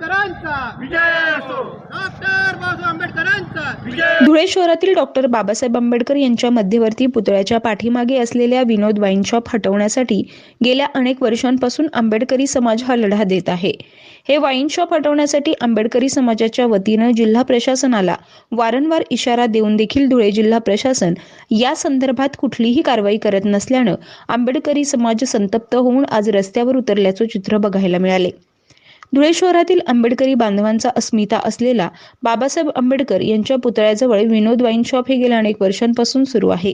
Doctor Babasaheb Dhule शहरातील doctor Babasaheb Ambedkar यांच्या मध्यवर्ती पुतळ्याच्या पाठीमागे असलेल्या विनोद वाईन शॉप हटवण्यासाठी गेल्या अनेक वर्षांपासून आंबेडकरी समाज हा लढा देत आहे. हे वाईन शॉप हटवण्यासाठी आंबेडकरी समाजाच्या वतीनं जिल्हा प्रशासनाला वारंवार इशारा देऊन देखील धुळे जिल्हा प्रशासन या संदर्भात कुठलीही कारवाई करत नसल्यानं आंबेडकरी समाज संतप्त होऊन आज रस्त्यावर उतरल्याचं चित्र बघायला मिळाले. धुळे शहरातील आंबेडकरी बांधवांचा अस्मिता असलेला बाबासाहेब आंबेडकर यांच्या पुतळ्याजवळ विनोद वाईन शॉप हे गेल्या अनेक वर्षांपासून सुरू आहे.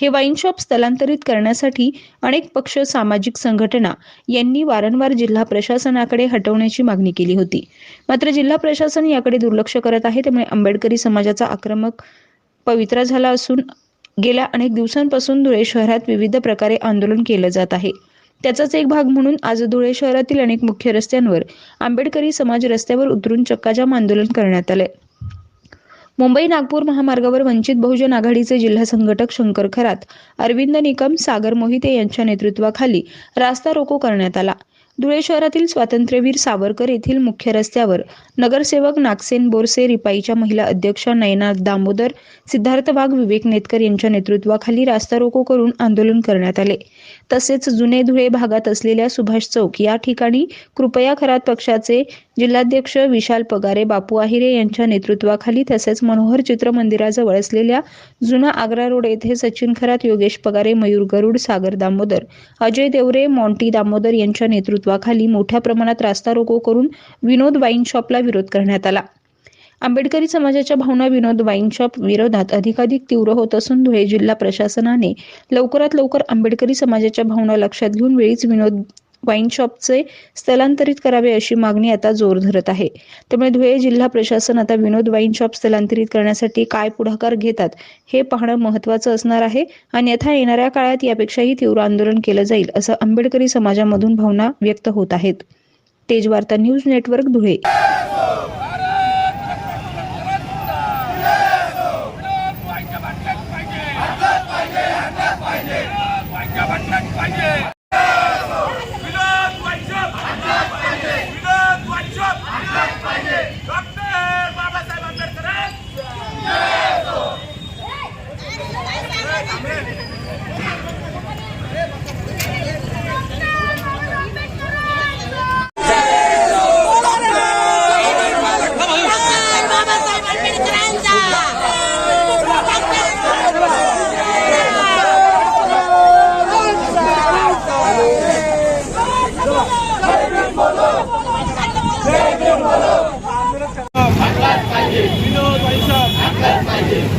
हे वाईन शॉप स्थलांतरित करण्यासाठी अनेक पक्ष सामाजिक संघटना यांनी वारंवार जिल्हा प्रशासनाकडे हटवण्याची मागणी केली होती. मात्र जिल्हा प्रशासन याकडे दुर्लक्ष करत आहे त्यामुळे आंबेडकरी समाजाचा आक्रमक पवित्रा झाला असून गेल्या अनेक दिवसांपासून धुळे शहरात विविध प्रकारे आंदोलन केलं जात आहे. त्याचाच एक भाग म्हणून आज धुळे शहरातील अनेक मुख्य रस्त्यांवर आंबेडकरी समाज रस्त्यावर उतरून चक्काजाम आंदोलन करण्यात आले. मुंबई नागपूर महामार्गावर वंचित बहुजन आघाडीचे जिल्हा संघटक शंकर खरात अरविंद निकम सागर मोहिते यांच्या नेतृत्वाखाली रास्ता रोको करण्यात आला. धुळे शहरातील स्वातंत्र्यवीर सावरकर येथील मुख्य रस्त्यावर नगरसेवक नागसेन बोरसे रिपाईच्या महिला अध्यक्ष नयना दामोदर सिद्धार्थ वाघ विवेक नेतकर यांच्या नेतृत्वाखाली रास्ता रोको करून आंदोलन करण्यात आले. तसेच जुने धुळे भागात असलेल्या सुभाष चौक या ठिकाणी कृपया खरात पक्षाचे जिल्हाध्यक्ष विशाल पगारे बापू आहिरे यांच्या नेतृत्वाखाली तसेच मनोहर चित्र मंदिराजवळ असलेल्या जुना आग्रा रोड येथे सचिन खरात योगेश पगारे मयूर गरुड सागर दामोदर अजय देवरे मॉन्टी दामोदर यांच्या नेतृत्व नेतृत्वाखाली मोठ्या प्रमाणात रास्ता रोको करून विनोद वाईन शॉपला विरोध करण्यात आला. आंबेडकरी समाजाच्या भावना विनोद वाईन शॉप विरोधात अधिकाधिक तीव्र होत असून धुळे जिल्हा प्रशासनाने लवकरात लवकर आंबेडकरी समाजाच्या भावना लक्षात घेऊन वेळीच विनोद वाईन शॉपचे स्थलांतरित करावे अशी मागणी आता जोर धरत आहे. त्यामुळे धुळे जिल्हा प्रशासन आता विनोद वाईन शॉप स्थलांतरित करण्यासाठी काय पुढाकार घेतात हे पाहणं महत्त्वाचं असणार आहे अन्यथा येणाऱ्या काळात यापेक्षाही तीव्र आंदोलन केलं जाईल असं आंबेडकरी समाजामधून भावना व्यक्त होत आहेत. Tejvarta news network Dhule.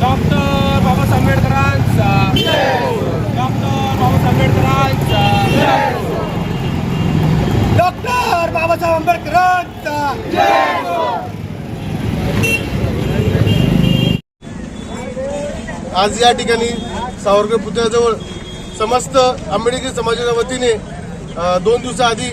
Doctor Babasaheb आंबेडकरांचा. डॉक्टर बाबासाहेब आंबेडकरांचा. डॉक्टर बाबासाहेब आंबेडकरांचा. आज या ठिकाणी सावरकर पुतळ्याजवळ समस्त आंबेडकरी समाजाच्या वतीने दोन दिवसाआधी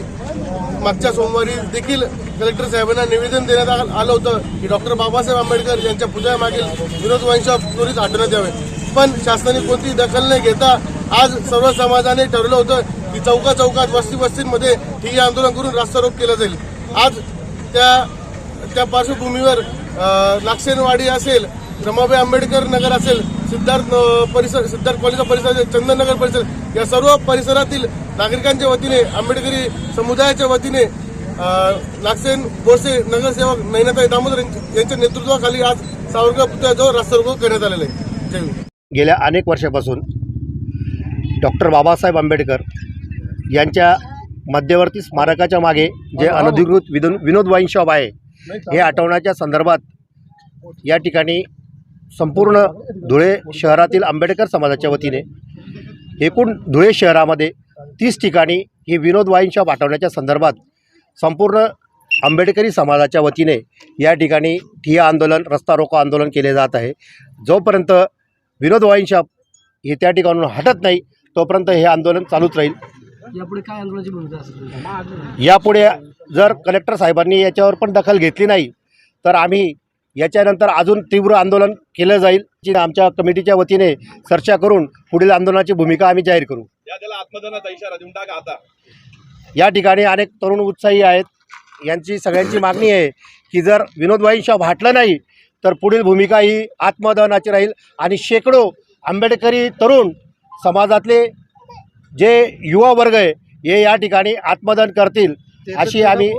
मागच्या सोमवारी देखील कलेक्टर साहेबांना निवेदन देण्यात आलं होतं की डॉक्टर बाबासाहेब आंबेडकर यांच्या पुजामागील विनोद वंशा त्वरित आढळण्यात यावे पण शासनाने कोणतीही दखल न घेता आज सर्व समाजाने ठरवलं होतं की चौका चौकात वस्ती वस्तींमध्ये ठिय्या आंदोलन करून रास्ता केला जाईल. आज त्या त्या पार्श्वभूमीवर लाक्षेनवाडी असेल रमाबाई आंबेडकर नगर असेल सिद्धार्थ परिसर सिद्धार्थ कॉलेजचा परिसर चंदननगर परिसर या सर्व परिसरातील नागरिकांच्या वतीने आंबेडकरी समुदायाच्या वतीने नागसेन बोरसे नगरसेवक नैनाताई दामोदर यांच्या- नेतृत्वाखाली आज सावरकर पुतळ्याजवळ रास्ता रोको करण्यात आलेला आहे. गेल्या अनेक वर्षापासून डॉक्टर बाबासाहेब आंबेडकर यांच्या मध्यवर्ती स्मारकाच्या मागे जे अनधिकृत विदो विनोद वाईन शॉप आहे हे हटवण्याच्या संदर्भात या ठिकाणी संपूर्ण धुळे शहरातील आंबेडकर समाजाच्या वतीने एकूण धुळे शहरामध्ये तीस ठिकाणी ही विनोद वाईन शॉप हटवण्याच्या संदर्भात संपूर्ण आंबेडकरी समाजाच्या वतीने या ठिकाणी ठिय्या आंदोलन रस्ता रोको आंदोलन केले जात आहे. जोपर्यंत विनोद वाईन शॉप हे त्या ठिकाणून हटत नाही तोपर्यंत हे आंदोलन चालूच राहील. यापुढे काय आंदोलनाची भूमिका असेल यापुढे जर कलेक्टर साहेबांनी याच्यावर पण दखल घेतली नाही तर आम्ही याच्यानंतर अजून तीव्र आंदोलन केलं जाईल जी आमच्या कमिटीच्या वतीने चर्चा करून पुढील आंदोलनाची भूमिका आम्ही जाहीर करू. या त्याला आत्मदानाचा इशारा देऊन टाका आता. या ठिकाणी अनेक तरुण उत्साही आहेत. यांची सगळ्यांची मागणी आहे की जर विनोद वाईन शॉप हटलं नाही तर पुढील भूमिका ही आत्मदहनाची राहील. आणि शेकडो आंबेडकरी तरुण समाजातले जे युवा वर्ग आहे हे या ठिकाणी आत्मदहन करतील अशी आम्ही